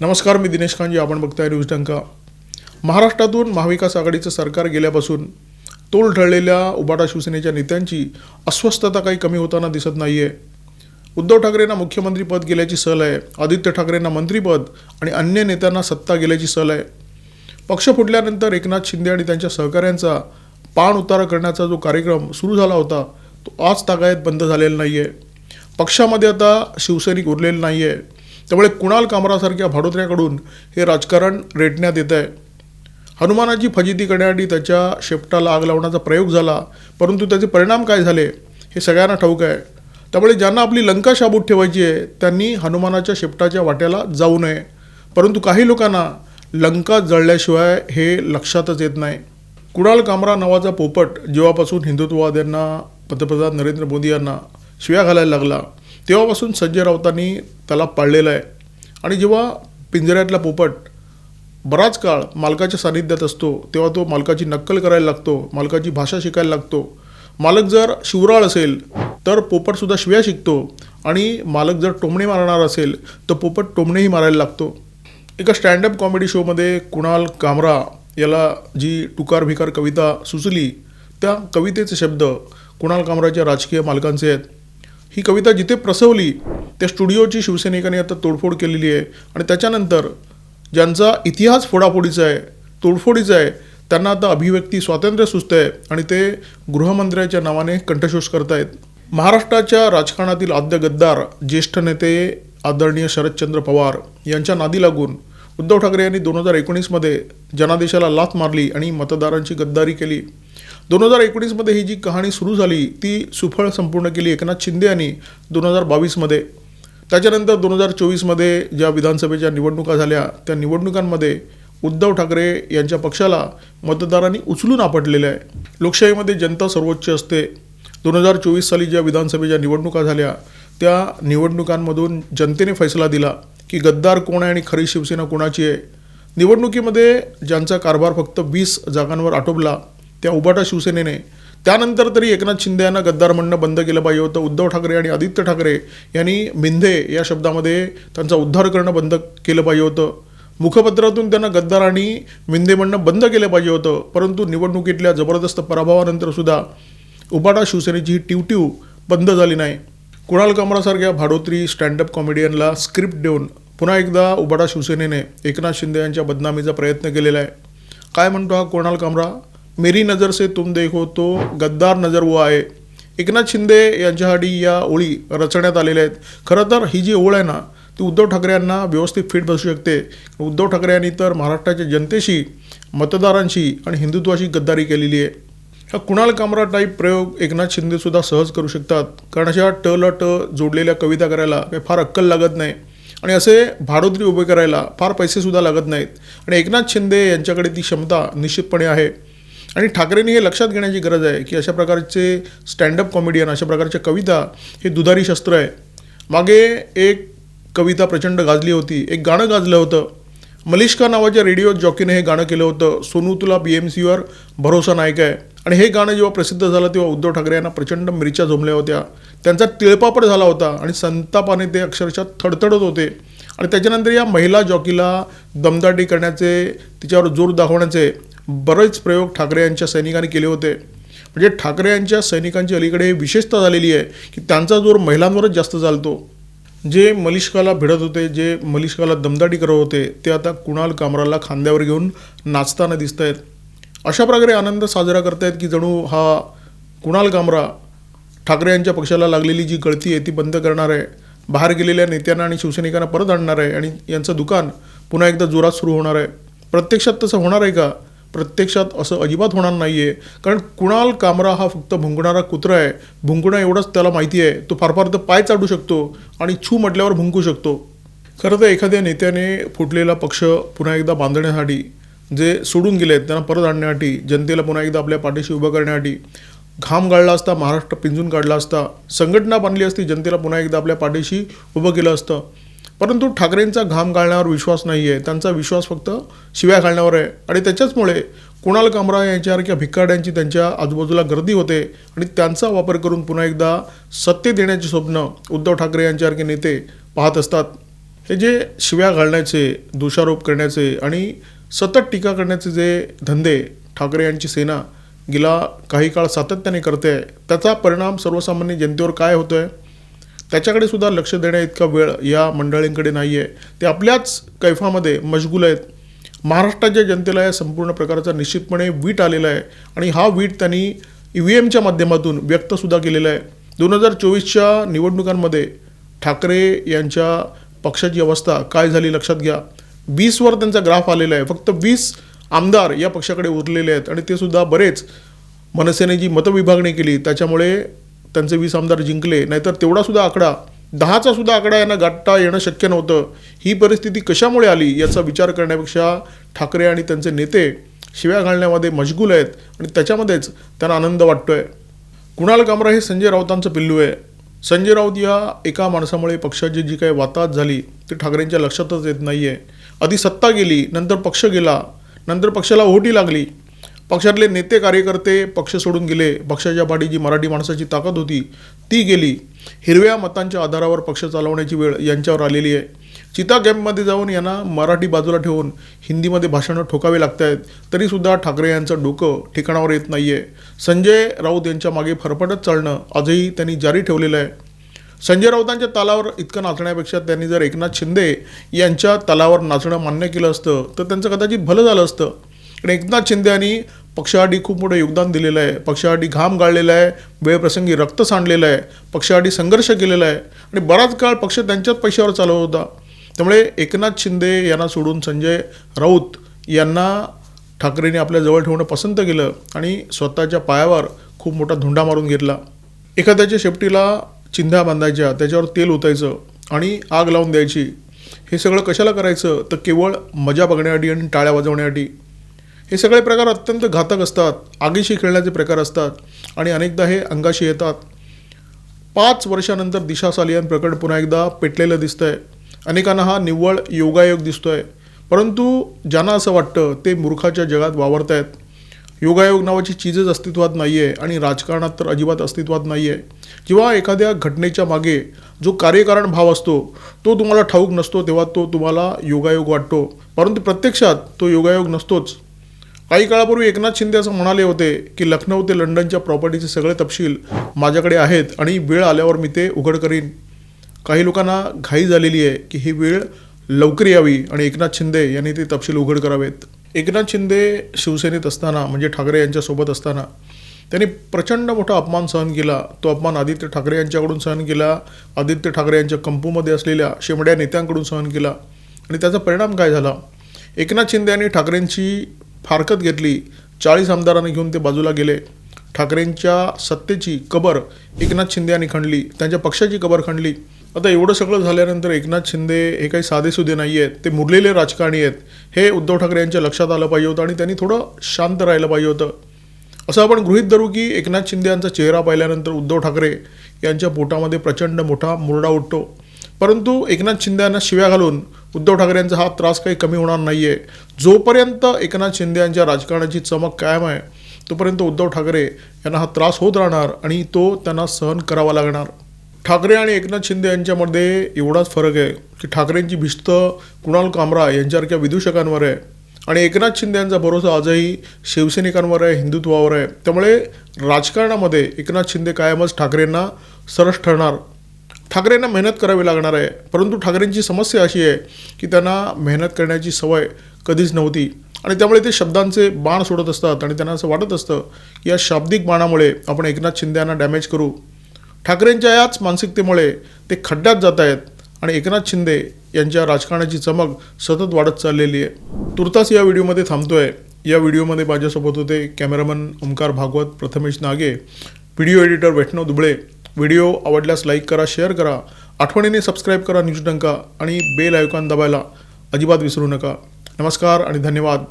नमस्कार मी दिनेश खानजी आपण बघताय न्यूज टंका. महाराष्ट्रातून महाविकास आघाडीचं सरकार गेल्यापासून तोल ठरलेल्या उबाटा शिवसेनेच्या नेत्यांची अस्वस्थता काही कमी होताना दिसत नाही आहे उद्धव ठाकरेंना मुख्यमंत्रीपद गेल्याची सल आहे. आदित्य ठाकरेंना मंत्रीपद आणि अन्य नेत्यांना सत्ता गेल्याची सल आहे. पक्ष फुटल्यानंतर एकनाथ शिंदे आणि त्यांच्या सहकाऱ्यांचा पाण उतारा करण्याचा जो कार्यक्रम सुरू झाला होता तो आज तागायत बंद झालेला नाही आहे पक्षामध्ये आता शिवसैनिक उरलेलं नाही आहे त्यामुळे कुणाल कामरासारख्या भाडोत्र्याकडून हे राजकारण रेटण्यात येत आहे. हनुमानाची फजिती करण्यासाठी त्याच्या शेपटाला आग लावण्याचा प्रयोग झाला परंतु त्याचे परिणाम काय झाले हे सगळ्यांना ठाऊक आहे. त्यामुळे ज्यांना आपली लंका शाबूत ठेवायची आहे त्यांनी हनुमानाच्या शेपटाच्या वाट्याला जाऊ नये. परंतु काही लोकांना लंका जळल्याशिवाय हे लक्षातच येत नाही. कुणाल कामरा नावाचा पोपट जेव्हापासून हिंदुत्ववाद्यांना पंतप्रधान नरेंद्र मोदी यांना शिव्या घालायला लागला. तेव्हापासून संजय राऊतांनी त्याला पाळलेला आहे. आणि जेव्हा पिंजऱ्यातला पोपट बराच काळ मालकाच्या सानिध्यात असतो तेव्हा तो मालकाची नक्कल करायला लागतो मालकाची भाषा शिकायला लागतो. मालक जर शिवराळ असेल तर पोपटसुद्धा शिव्या शिकतो. आणि मालक जर टोमणे मारणार असेल तर पोपट टोमणेही मारायला लागतो. एका स्टँडअप कॉमेडी शोमध्ये कुणाल कामरा याला जी टुकार भिकार कविता सुचली त्या कवितेचे शब्द कुणाल कामराच्या राजकीय मालकांचे आहेत. ही कविता जिथे प्रसवली त्या स्टुडिओची शिवसैनिकांनी आता तोडफोड केलेली आहे. आणि त्याच्यानंतर ज्यांचा इतिहास फोडाफोडीचा आहे तोडफोडीचा आहे त्यांना आता अभिव्यक्ती स्वातंत्र्य सुचतं आहे आणि ते गृहमंत्र्याच्या नावाने कंठशोष करतायत. महाराष्ट्राच्या राजकारणातील आद्य गद्दार ज्येष्ठ नेते आदरणीय शरदचंद्र पवार यांच्या नादी लागून उद्धव ठाकरे यांनी दोन हजार एकोणीसमध्ये जनादेशाला लाथ मारली आणि मतदारांची गद्दारी केली. दोन हजार एकोणीसमध्ये ही जी कहाणी सुरू झाली ती सुफळ संपूर्ण केली एकनाथ शिंदे यांनी दोन हजार बावीसमध्ये. त्याच्यानंतर दोन हजार चोवीसमध्ये ज्या विधानसभेच्या निवडणुका झाल्या त्या निवडणुकांमध्ये उद्धव ठाकरे यांच्या पक्षाला मतदारांनी उचलून आपटलेलं आहे. लोकशाहीमध्ये जनता सर्वोच्च असते. दोन हजार चोवीस साली ज्या विधानसभेच्या निवडणुका झाल्या त्या निवडणुकांमधून जनतेने फैसला दिला की गद्दार कोण आहे आणि खरी शिवसेना कोणाची आहे. निवडणुकीमध्ये ज्यांचा कारभार फक्त वीस जागांवर आटोपला त्या उबाटा शिवसेनेने. त्यानंतर तरी एकनाथ शिंदे यांना गद्दार म्हणणं बंद केलं पाहिजे होतं. उद्धव ठाकरे आणि आदित्य ठाकरे यांनी मिंधे या शब्दामध्ये त्यांचा उद्धार करणं बंद केलं पाहिजे होतं. मुखपत्रातून त्यांना गद्दार आणि मिंदे म्हणणं बंद केलं पाहिजे होतं. परंतु निवडणुकीतल्या जबरदस्त पराभवानंतरसुद्धा उबाटा शिवसेनेची ही ट्यूट्यू बंद झाली नाही. कुणाल कामरासारख्या भाडोत्री स्टँडअप कॉमेडियनला स्क्रिप्ट देऊन पुन्हा एकदा उबाटा शिवसेनेने एकनाथ शिंदे यांच्या बदनामीचा प्रयत्न केलेला आहे. काय म्हणतो हा कुणाल कामरा? मेरी नजर से तुम देखो तो गद्दार नजर वो आहे एकनाथ शिंदे यांच्यासाठी या ओळी रचण्यात आलेल्या आहेत. खरं तर ही जी ओळ आहे ना ती उद्धव ठाकरे यांना व्यवस्थित फिट बसू शकते. उद्धव ठाकरे यांनी तर महाराष्ट्राच्या जनतेशी मतदारांशी आणि हिंदुत्वाशी गद्दारी केलेली आहे. हा कुणाल कामरा टाईप प्रयोग एकनाथ शिंदेसुद्धा सहज करू शकतात. कारण अशा ट ल ट जोडलेल्या कविता करायला काही फार अक्कल लागत नाही. आणि असे भाडोत्री उभे करायला फार पैसेसुद्धा लागत नाहीत. आणि एकनाथ शिंदे यांच्याकडे ती क्षमता निश्चितपणे आहे. आणि ठाकरेंनी हे लक्षात घेण्याची गरज आहे की अशा प्रकारचे स्टँडअप कॉमेडियन अशा प्रकारच्या कविता हे दुधारी शस्त्र आहे. मागे एक कविता प्रचंड गाजली होती एक गाणं गाजलं होतं. मलिष्का नावाच्या रेडिओ जॉकीने हे गाणं केलं होतं. सोनू तुला बी एम सीवर भरोसा नाही काय आणि हे गाणं जेव्हा प्रसिद्ध झालं तेव्हा उद्धव ठाकरे यांना प्रचंड मिरच्या झोमल्या होत्या. त्यांचा तिळपापड झाला होता आणि संतापाने ते अक्षरशः थडथडत होते. आणि त्याच्यानंतर या महिला जॉकीला दमदाटी करण्याचे तिच्यावर जोर दाखवण्याचे बरेच प्रयोग ठाकरे यांच्या सैनिकांनी केले होते. म्हणजे ठाकरे यांच्या सैनिकांची अलीकडे विशेषता झालेली आहे की त्यांचा जोर महिलांवरच जास्त चालतो. जे मलिष्काला भिडत होते जे मलिष्काला दमदाटी करत होते ते आता कुणाल कामराला खांद्यावर घेऊन नाचताना दिसत आहेत अशा प्रकारे आनंद साजरा करतायत की जणू हा कुणाल कामरा ठाकरे यांच्या पक्षाला लागलेली जी गळती आहे ती बंद करणार आहे. बाहेर गेलेल्या नेत्यांना आणि शिवसैनिकांना परत आणणार आहे आणि यांचं दुकान पुन्हा एकदा जोरात सुरू होणार आहे. प्रत्यक्षात तसं होणार आहे का? प्रत्यक्षात असं अजिबात होणार नाही आहे कारण कुणाल कामरा हा फक्त भुंकणारा कुत्रा आहे. भुंकणं एवढंच त्याला माहिती आहे. तो फार फार तर पाय चाडू शकतो आणि छू म्हटल्यावर भुंकू शकतो. खरं तर एखाद्या नेत्याने फुटलेला पक्ष पुन्हा एकदा बांधण्यासाठी जे सोडून गेले आहेत त्यांना परत आणण्यासाठी जनतेला पुन्हा एकदा आपल्या पाठीशी उभं करण्यासाठी घाम गाळला असता महाराष्ट्र पिंजून काढला असता संघटना बांधली असती जनतेला पुन्हा एकदा आपल्या पाठीशी उभं केलं असतं. परंतु ठाकरेंचा घाम गाळण्यावर विश्वास नाही आहे त्यांचा विश्वास फक्त शिव्या घालण्यावर आहे. आणि त्याच्याचमुळे कुणाल कामरा यांच्यासारख्या भिक्काड्यांची त्यांच्या आजूबाजूला गर्दी होते आणि त्यांचा वापर करून पुन्हा एकदा सत्य देण्याचे स्वप्न उद्धव ठाकरे यांच्यासारखे नेते पाहत असतात. हे जे शिव्या घालण्याचे दोषारोप करण्याचे आणि सतत टीका करण्याचे जे धंदे ठाकरे यांची सेना गेला काही काळ सातत्याने करते आहे त्याचा परिणाम सर्वसामान्य जनतेवर काय होतो आहे त्याच्याकडे सुद्धा लक्ष देण्या इतका वेळ या मंडळींकडे नाही आहे ते आपल्याच कैफामध्ये मशगूल आहेत. महाराष्ट्राच्या जनतेला या संपूर्ण प्रकारचा निश्चितपणे वीट आलेला आहे आणि हा वीट त्यांनी ई व्ही एमच्या माध्यमातून व्यक्तसुद्धा केलेला आहे. दोन हजार चोवीसच्या निवडणुकांमध्ये ठाकरे यांच्या पक्षाची अवस्था काय झाली लक्षात घ्या. वीसवर त्यांचा ग्राफ आलेला आहे. फक्त वीस आमदार या पक्षाकडे उरलेले आहेत आणि ते सुद्धा बरेच मनसेने जी मतविभागणी केली त्याच्यामुळे त्यांचे वीस आमदार जिंकले नाहीतर तेवढा सुद्धा आकडा दहाचा सुद्धा आकडा यांना गाठता येणं शक्य नव्हतं. ही परिस्थिती कशामुळे आली याचा विचार करण्यापेक्षा ठाकरे आणि त्यांचे नेते शिव्या घालण्यामध्ये मशगूल आहेत आणि त्याच्यामध्येच त्यांना आनंद वाटतो आहे कुणाल कामरा हे संजय राऊतांचं पिल्लू आहे. संजय राऊत या एका माणसामुळे पक्षाची जी काही वाताहत झाली ती ठाकरेंच्या लक्षातच येत नाही आहे आधी सत्ता गेली नंतर पक्ष गेला नंतर पक्षाला ओहोटी लागली पक्षातले नेते कार्यकर्ते पक्ष सोडून गेले. पक्षाच्या पाठी जी मराठी माणसाची ताकद होती. ती गेली. हिरव्या मतांच्या आधारावर पक्ष चालवण्याची वेळ यांच्यावर आलेली आहे. चिता कॅम्पमध्ये जाऊन यांना मराठी बाजूला ठेवून हिंदीमध्ये भाषणं ठोकावे लागत आहेत तरीसुद्धा ठाकरे यांचं डोकं ठिकाणावर येत नाही आहे संजय राऊत यांच्या मागे फरफटत चालणं आजही त्यांनी जारी ठेवलेलं आहे. संजय राऊतांच्या तालावर इतकं नाचण्यापेक्षा त्यांनी जर एकनाथ शिंदे यांच्या तालावर नाचणं मान्य केलं असतं तर त्यांचं कदाचित भलं झालं असतं. आणि एकनाथ शिंदे यांनी पक्षासाठी खूप मोठं योगदान दिलेलं आहे. पक्षासाठी घाम गाळलेला आहे. वेळप्रसंगी रक्त सांडलेलं आहे. पक्षासाठी संघर्ष केलेला आहे. आणि बराच काळ पक्ष त्यांच्याच पैशावर चालवत होता. त्यामुळे एकनाथ शिंदे यांना सोडून संजय राऊत यांना ठाकरेंनी आपल्या जवळ ठेवणं पसंत केलं आणि स्वतःच्या पायावर खूप मोठा धुंडा मारून घेतला. एखाद्याच्या शेपटीला चिंध्या बांधायच्या त्याच्यावर तेल ओतायचं आणि आग लावून द्यायची. हे सगळं कशाला करायचं? तर केवळ मजा बघण्यासाठी आणि टाळ्या वाजवण्यासाठी हे सगळे प्रकार अत्यंत घातक असतात. आगीशी खेळण्याचे प्रकार असतात आणि अनेकदा हे अंगाशी येतात. पाच वर्षानंतर दिशा सालियन प्रकट पुन्हा एकदा पेटलेलं दिसतं आहे अनेकांना हा निव्वळ योगायोग दिसतो आहे परंतु ज्यांना असं वाटतं ते मूर्खाच्या जगात वावरत आहेत योगायोग नावाची चीजच अस्तित्वात नाही आहे आणि राजकारणात तर अजिबात अस्तित्वात नाही आहे जेव्हा एखाद्या घटनेच्या मागे जो कार्यकारण भाव असतो तो तुम्हाला ठाऊक नसतो तेव्हा तो तुम्हाला योगायोग वाटतो. परंतु प्रत्यक्षात तो योगायोग नसतोच. काही काळापूर्वी एकनाथ शिंदे असं म्हणाले होते की लखनौ ते लंडनच्या प्रॉपर्टीचे सगळे तपशील माझ्याकडे आहेत आणि वेळ आल्यावर मी ते उघड करीन. काही लोकांना घाई झालेली आहे की ही वेळ लवकर यावी आणि एकनाथ शिंदे यांनी ते तपशील उघड करावेत. एकनाथ शिंदे शिवसेनेत असताना म्हणजे ठाकरे यांच्यासोबत असताना त्यांनी प्रचंड मोठा अपमान सहन केला. तो अपमान आदित्य ठाकरे यांच्याकडून सहन केला आदित्य ठाकरे यांच्या कंपूमध्ये असलेल्या शेमड्या नेत्यांकडून सहन केला. आणि त्याचा परिणाम काय झाला? एकनाथ शिंदे यांनी ठाकरेंची फारकत घेतली. चाळीस आमदारांनी घेऊन ते बाजूला गेले. ठाकरेंच्या सत्तेची कबर एकनाथ शिंदे यांनी खणली. त्यांच्या पक्षाची कबर खणली. आता एवढं सगळं झाल्यानंतर एकनाथ शिंदे हे काही साधेसुधे नाही आहेत. ते मुरलेले राजकारणी आहेत. हे उद्धव ठाकरे यांच्या लक्षात आलं पाहिजे होतं आणि त्यांनी थोडं शांत राहिलं पाहिजे होतं. असं आपण गृहीत धरू की एकनाथ शिंदे यांचा चेहरा पाहिल्यानंतर उद्धव ठाकरे यांच्या पोटामध्ये प्रचंड मोठा मुरडा उठतो. परंतु एकनाथ शिंदे यांना शिव्या घालून उद्धव ठाकरे यांचा हा त्रास काही कमी होणार नाही आहे जोपर्यंत एकनाथ शिंदे यांच्या राजकारणाची चमक कायम आहे तोपर्यंत उद्धव ठाकरे यांना हा त्रास होत राहणार आणि तो त्यांना सहन करावा लागणार. ठाकरे आणि एकनाथ शिंदे यांच्यामध्ये एवढाच फरक आहे की ठाकरेंची भिस्त कुणाल कामरा यांच्यासारख्या विदूषकांवर आहे आणि एकनाथ शिंदे यांचा भरोसा आजही शिवसैनिकांवर आहे हिंदुत्वावर आहे. त्यामुळे राजकारणामध्ये एकनाथ शिंदे कायमच ठाकरेंना सरस ठरणार. ठाकरेंना मेहनत करावी लागणार आहे. परंतु ठाकरेंची समस्या अशी आहे की त्यांना मेहनत करण्याची सवय कधीच नव्हती. आणि त्यामुळे ते शब्दांचे बाण सोडत असतात आणि त्यांना असं वाटत असतं की या शाब्दिक बाणामुळे आपण एकनाथ शिंदे यांना डॅमेज करू. ठाकरेंच्या याच मानसिकतेमुळे ते खड्ड्यात जात आहेत आणि एकनाथ शिंदे यांच्या राजकारणाची चमक सतत वाढत चाललेली आहे. तुर्तास या व्हिडिओमध्ये थांबतोय. या व्हिडिओमध्ये माझ्यासोबत होते cameraman Omkar Bhagwat Prathamesh Nage video editor Vaishnav Dubale video आवडल्यास लाईक करा शेअर करा आठवणीने सबस्क्राईब करा न्यूज डंका आणि बेल आयकॉन दाबायला अजिबात विसरू नका. नमस्कार आणि धन्यवाद.